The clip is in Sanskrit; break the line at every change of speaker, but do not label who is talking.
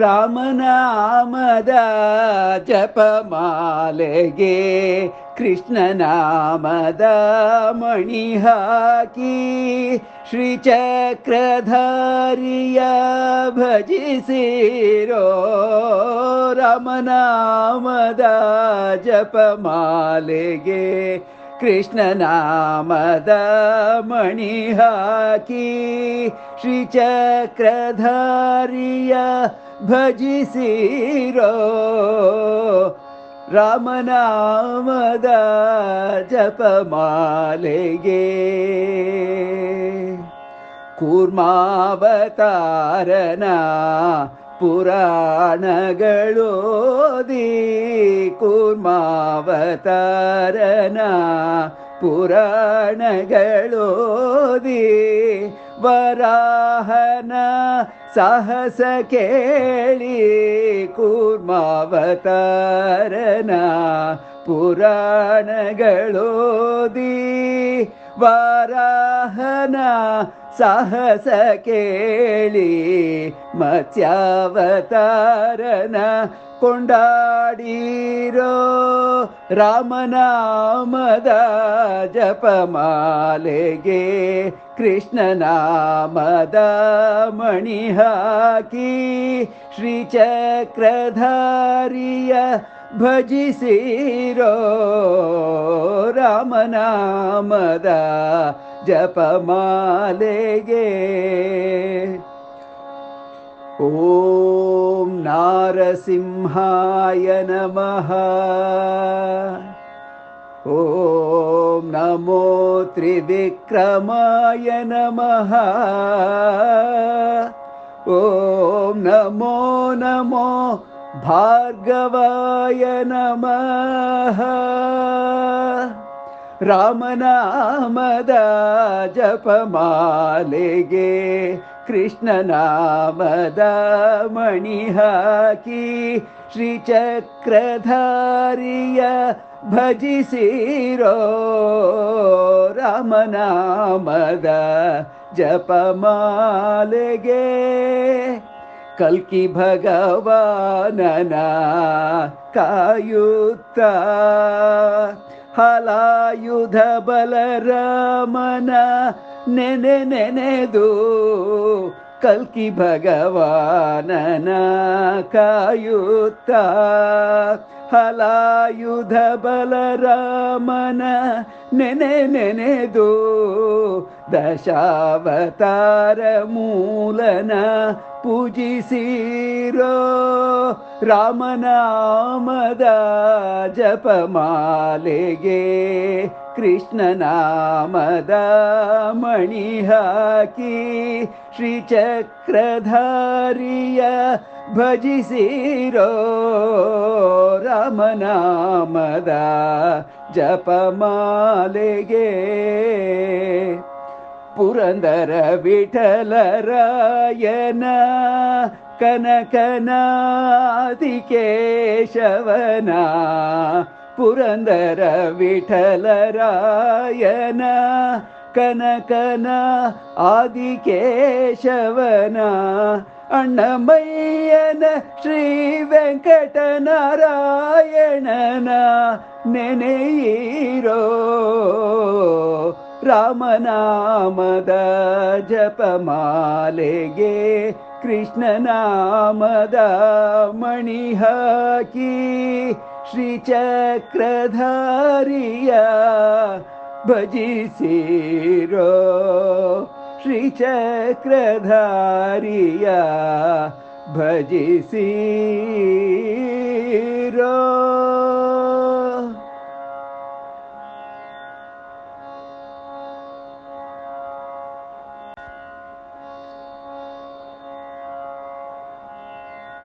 ರಾಮನಾಮದ ಜಪಮಾಲೆಗೆ ಕೃಷ್ಣನಾಮದ ಮಣಿ ಹಾಕಿ ಶ್ರೀಚಕ್ರಧಾರಿಯ ಭಜಿಸಿರೋ ರಾಮನಾಮದ ಜಪಮಾಲೆಗೆ कृष्णनामद मणिः कि श्रीचक्रधारिया भजसिरो रामनामद जपमालेगे कूर्मावतारना ಪುರಾಣಗಳೋದಿ ಕೂರ್ಮಾವತಾರನ ಪುರಾಣಗಳೋದಿ ವರಾಹನ ಸಾಹಸ ಕೇಳಿ ಕೂರ್ಮಾವತಾರನ ಪುರಾಣಗಳೋದಿ ವಾರಾಹನ ಸಾಹಸ ಕೇಳಿ ಮತ್ಸ್ಯಾವತಾರನ ಕೊಂಡಾಡಿರೋ ರಾಮನಾಮದ ಜಪಮಾಲೆಗೆ ಕೃಷ್ಣನಾಮದ ಮಣಿ ಹಾಕಿ ಶ್ರೀಚಕ್ರಧಾರಿಯ भजिसीरो रामनामदा जपमालेगे। ॐ नारसिंहाय नमः। ॐ नमो त्रिविक्रमाय नमः। ॐ नमो नमो भार्गवाय नमः। रामनामद जपमालगे कृष्ण नाम मणिः भजिसिरो रामनामद जपमालेगे। ಕಲ್ಕಿ ಭಗವಾನನ ಕಾಯುತ್ತ. ಹಲಾಯುಧ ಬಲರಾಮನ ನೆನೆ ನೆನೆದು ಕಲ್ಕಿ ಭಗವಾನನ ಕಾಯುತ್ತ. ಹಲಾಯುಧ ಬಲರಾಮನ ನೆನೆ ನೆನೆದು दशावतारमूलन पूजिसीरो रामनामदा जपमालगे कृष्णनामदा मणिः की श्रीचक्रधारिया भजिसि रामनामदा जपमालगे புரந்தர விட்டலராயன கனகநாதிகேசவனா புரந்தர விட்டலராயன கனகன ஆதிகேசவனா அண்ணமையன ஸ்ரீ வெங்கடநாராயணனா நினையீரோ ರಾಮನಾಮದ ಜಪಮಾಲೆಗೆ ಕೃಷ್ಣನಾಮದ ಮಣಿ ಹಾಕಿ ಶ್ರೀಚಕ್ರಧಾರಿಯ ಭಜಿಸಿರೋ ಶ್ರೀಚಕ್ರಧಾರಿಯ ಭಜಿಸಿರೋ